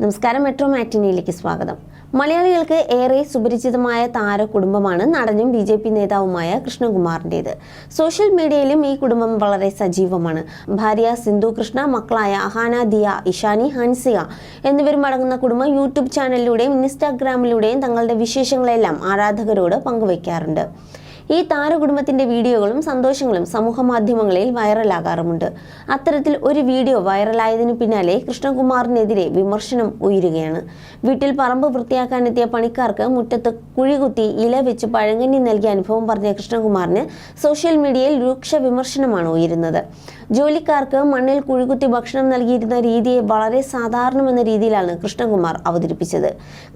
നമസ്കാരം മെട്രോ മാറ്റിനിയിലേക്ക് സ്വാഗതം. മലയാളികൾക്ക് ഏറെ സുപരിചിതമായ താര കുടുംബമാണ് നടനും ബി ജെ പി നേതാവുമായ കൃഷ്ണകുമാറിന്റെത്. സോഷ്യൽ മീഡിയയിലും ഈ കുടുംബം വളരെ സജീവമാണ്. ഭാര്യ സിന്ധു കൃഷ്ണ മക്കളായ അഹാന ദിയ ഇഷാനി ഹൻസിയ എന്നിവരും അടങ്ങുന്ന കുടുംബം യൂട്യൂബ് ചാനലിലൂടെയും ഇൻസ്റ്റാഗ്രാമിലൂടെയും തങ്ങളുടെ വിശേഷങ്ങളെല്ലാം ആരാധകരോട് പങ്കുവയ്ക്കാറുണ്ട് ഈ താരകുടുംബത്തിന്റെ വീഡിയോകളും സന്തോഷങ്ങളും സമൂഹ മാധ്യമങ്ങളിൽ വൈറലാകാറുമുണ്ട്. അത്തരത്തിൽ ഒരു വീഡിയോ വൈറലായതിനു പിന്നാലെ കൃഷ്ണകുമാറിനെതിരെ വിമർശനം ഉയരുകയാണ്. വീട്ടിൽ പറമ്പ് വൃത്തിയാക്കാനെത്തിയ പണിക്കാർക്ക് മുറ്റത്ത് കുഴികുത്തി ഇല വെച്ച് പഴങ്കഞ്ഞി നൽകിയ അനുഭവം പറഞ്ഞ കൃഷ്ണകുമാറിന് സോഷ്യൽ മീഡിയയിൽ രൂക്ഷ വിമർശനമാണ് ഉയരുന്നത്. ജോലിക്കാർക്ക് മണ്ണിൽ കുഴികുത്തി ഭക്ഷണം നൽകിയിരുന്ന രീതിയെ വളരെ സാധാരണമെന്ന രീതിയിലാണ് കൃഷ്ണകുമാർ അവതരിപ്പിച്ചത്.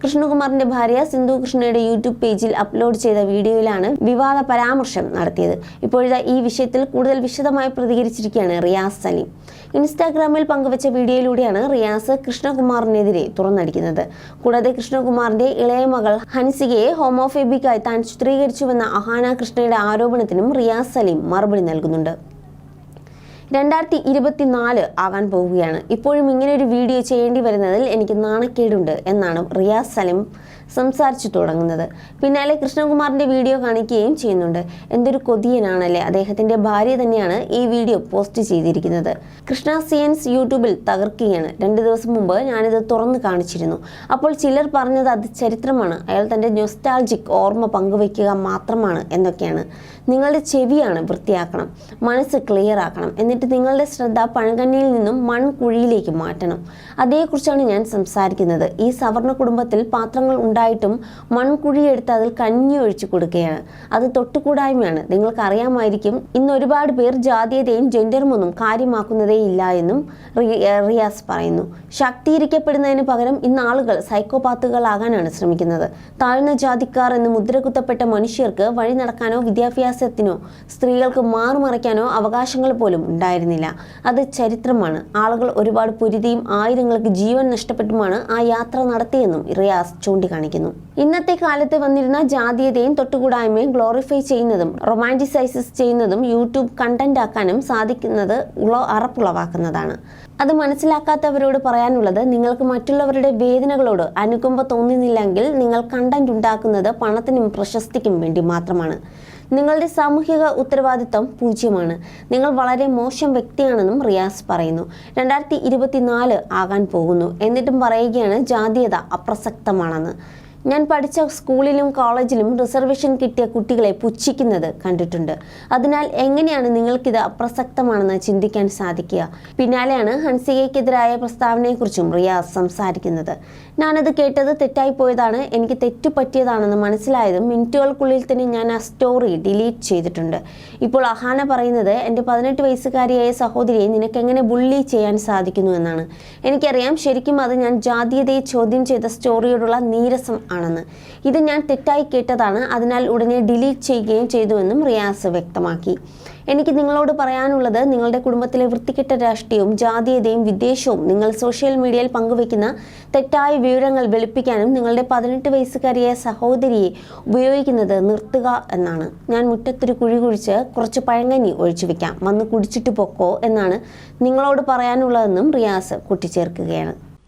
കൃഷ്ണകുമാറിന്റെ ഭാര്യ സിന്ധു കൃഷ്ണയുടെ യൂട്യൂബ് പേജിൽ അപ്ലോഡ് ചെയ്ത വീഡിയോയിലാണ് വിവാദ പരാമർശം നടത്തിയത്. ഇപ്പോഴത്തെ ഈ വിഷയത്തിൽ കൂടുതൽ വിശദമായി പ്രതികരിച്ചിരിക്കുകയാണ് റിയാസ് സലീം. ഇൻസ്റ്റാഗ്രാമിൽ പങ്കുവച്ച വീഡിയോയിലൂടെയാണ് റിയാസ് കൃഷ്ണകുമാറിനെതിരെ തുറന്നടിക്കുന്നത്. കൂടാതെ കൃഷ്ണകുമാറിന്റെ ഇളയ മകൾ ഹൻസികയെ ഹോമോഫേബിക്കായി താൻ ചിത്രീകരിച്ചുവെന്ന അഹാന കൃഷ്ണയുടെ ആരോപണത്തിനും റിയാസ് സലീം മറുപടി നൽകുന്നുണ്ട്. രണ്ടായിരത്തി ഇരുപത്തിനാല് ആവാൻ പോവുകയാണ്. ഇപ്പോഴും ഇങ്ങനെ ഒരു വീഡിയോ ചെയ്യേണ്ടി വരുന്നതിൽ എനിക്ക് നാണക്കേടുണ്ട് എന്നാണ് റിയാസ് സലിം സംസാരിച്ചു തുടങ്ങുന്നത്. പിന്നാലെ കൃഷ്ണകുമാറിന്റെ വീഡിയോ കാണിക്കുകയും ചെയ്യുന്നുണ്ട്. എന്തൊരു കൊതിയനാണല്ലേ? അദ്ദേഹത്തിന്റെ ഭാര്യ തന്നെയാണ് ഈ വീഡിയോ പോസ്റ്റ് ചെയ്തിരിക്കുന്നത്. കൃഷ്ണ സിയൻസ് യൂട്യൂബിൽ തകർക്കുകയാണ്. രണ്ട് ദിവസം മുമ്പ് ഞാനിത് തുറന്നു കാണിച്ചിരുന്നു. അപ്പോൾ ചിലർ പറഞ്ഞത് അത് ചരിത്രമാണ്. അയാൾ തന്റെ നൊസ്റ്റാൾജിക് ഓർമ്മ പങ്കുവയ്ക്കുക മാത്രമാണ് എന്നൊക്കെയാണ്. നിങ്ങളുടെ ചെവിയാണ് വൃത്തിയാക്കണം. മനസ്സ് ക്ലിയർ ആക്കണം. എന്നിട്ട് നിങ്ങളുടെ ശ്രദ്ധ പഴങ്കന്നിയിൽ നിന്നും മൺകുഴിയിലേക്ക് മാറ്റണം. അതേക്കുറിച്ചാണ് ഞാൻ സംസാരിക്കുന്നത്. ഈ സവർണ കുടുംബത്തിൽ പാത്രങ്ങൾ ഉണ്ടായിട്ടും മൺകുഴി എടുത്ത് അതിൽ കഞ്ഞി ഒഴിച്ചു കൊടുക്കുകയാണ്. അത് തൊട്ടുകൂടായ്മയാണ്. നിങ്ങൾക്ക് അറിയാമായിരിക്കും ഇന്ന് ഒരുപാട് പേർ ജാതീയതയും ജെൻഡറും ഒന്നും കാര്യമാക്കുന്നതേ ഇല്ല എന്നും റിയാസ് പറയുന്നു. ശാക്തീകരിക്കപ്പെടുന്നതിന് പകരം ഇന്ന് ആളുകൾ സൈക്കോപാത്തുകളാകാനാണ് ശ്രമിക്കുന്നത്. താഴ്ന്ന ജാതിക്കാർ എന്ന് മുദ്രകുത്തപ്പെട്ട മനുഷ്യർക്ക് വഴി നടക്കാനോ വിദ്യാഭ്യാസത്തിനോ സ്ത്രീകൾക്ക് മാറുമറയ്ക്കാനോ അവകാശങ്ങൾ പോലും ഉണ്ടായിരുന്നില്ല. അത് ചരിത്രമാണ്. ആളുകൾ ഒരുപാട് പൊരുതിയും ആയിരങ്ങൾക്ക് ജീവൻ നഷ്ടപ്പെട്ടുമാണ് ആ യാത്ര നടത്തിയെന്നും റിയാസ് ചൂണ്ടിക്കാണിക്കുന്നു. ഇന്നത്തെ കാലത്ത് വന്നിരുന്ന ജാതീയതയും തൊട്ടുകൂടായ്മയും ഗ്ലോറിഫൈ ചെയ്യുന്നതും റൊമാന്റിസൈസസ് ചെയ്യുന്നതും യൂട്യൂബ് കണ്ടന്റ് ആക്കാനും സാധിക്കുന്നത് അറപ്പുളവാക്കുന്നതാണ്. അത് മനസ്സിലാക്കാത്തവരോട് പറയാനുള്ളത് നിങ്ങൾക്ക് മറ്റുള്ളവരുടെ വേദനകളോട് അനുകമ്പ തോന്നുന്നില്ലെങ്കിൽ നിങ്ങൾ കണ്ടന്റ് ഉണ്ടാക്കുന്നത് പണത്തിനും പ്രശസ്തിക്കും വേണ്ടി മാത്രമാണ്. നിങ്ങളുടെ സാമൂഹിക ഉത്തരവാദിത്തം പൂജ്യമാണ്. നിങ്ങൾ വളരെ മോശം വ്യക്തിയാണെന്നും റിയാസ് പറയുന്നു. രണ്ടായിരത്തി ഇരുപത്തിനാല് ആകാൻ പോകുന്നു. എന്നിട്ടും പറയുകയാണ് ജാതീയത അപ്രസക്തമാണെന്ന്. ഞാൻ പഠിച്ച സ്കൂളിലും കോളേജിലും റിസർവേഷൻ കിട്ടിയ കുട്ടികളെ പുച്ഛിക്കുന്നത് കണ്ടിട്ടുണ്ട്. അതിനാൽ എങ്ങനെയാണ് നിങ്ങൾക്കിത് അപ്രസക്തമാണെന്ന് ചിന്തിക്കാൻ സാധിക്കുക? പിന്നാലെയാണ് ഹൻസികയ്ക്കെതിരായ പ്രസ്താവനയെക്കുറിച്ചും റിയാസ് സംസാരിക്കുന്നത്. ഞാനത് കേട്ടത് തെറ്റായി പോയതാണ്. എനിക്ക് തെറ്റുപറ്റിയതാണെന്ന് മനസ്സിലായതും മിനിറ്റുകൾക്കുള്ളിൽ തന്നെ ഞാൻ ആ സ്റ്റോറി ഡിലീറ്റ് ചെയ്തിട്ടുണ്ട്. ഇപ്പോൾ അഹാന പറയുന്നത് എന്റെ പതിനെട്ട് വയസ്സുകാരിയായ സഹോദരിയെ നിനക്ക് എങ്ങനെ ബുള്ളി ചെയ്യാൻ സാധിക്കുന്നു എന്നാണ്. എനിക്കറിയാം ശരിക്കും അത് ഞാൻ ജാതീയതയെ ചോദ്യം ചെയ്ത സ്റ്റോറിയോടുള്ള നീരസം ആണെന്ന്. ഇത് ഞാൻ തെറ്റായി കേട്ടതാണ്. അതിനാൽ ഉടനെ ഡിലീറ്റ് ചെയ്യുകയും ചെയ്തുവെന്നും റിയാസ് വ്യക്തമാക്കി. എനിക്ക് നിങ്ങളോട് പറയാനുള്ളത് നിങ്ങളുടെ കുടുംബത്തിലെ വൃത്തികെട്ട രാഷ്ട്രീയവും ജാതീയതയും വിദ്വേഷവും നിങ്ങൾ സോഷ്യൽ മീഡിയയിൽ പങ്കുവെക്കുന്ന തെറ്റായ വിവരങ്ങൾ വെളുപ്പിക്കാനും നിങ്ങളുടെ പതിനെട്ട് വയസ്സുകാരിയായ സഹോദരിയെ ഉപയോഗിക്കുന്നത് നിർത്തുക എന്നാണ്. ഞാൻ മുറ്റത്തൊരു കുഴി കുഴിച്ച് കുറച്ച് പഴങ്കഞ്ഞി ഒഴിച്ചു വെക്കാം. വന്ന് കുടിച്ചിട്ട് പൊക്കോ എന്നാണ് നിങ്ങളോട് പറയാനുള്ളതെന്നും റിയാസ് കൂട്ടിച്ചേർക്കുകയാണ്.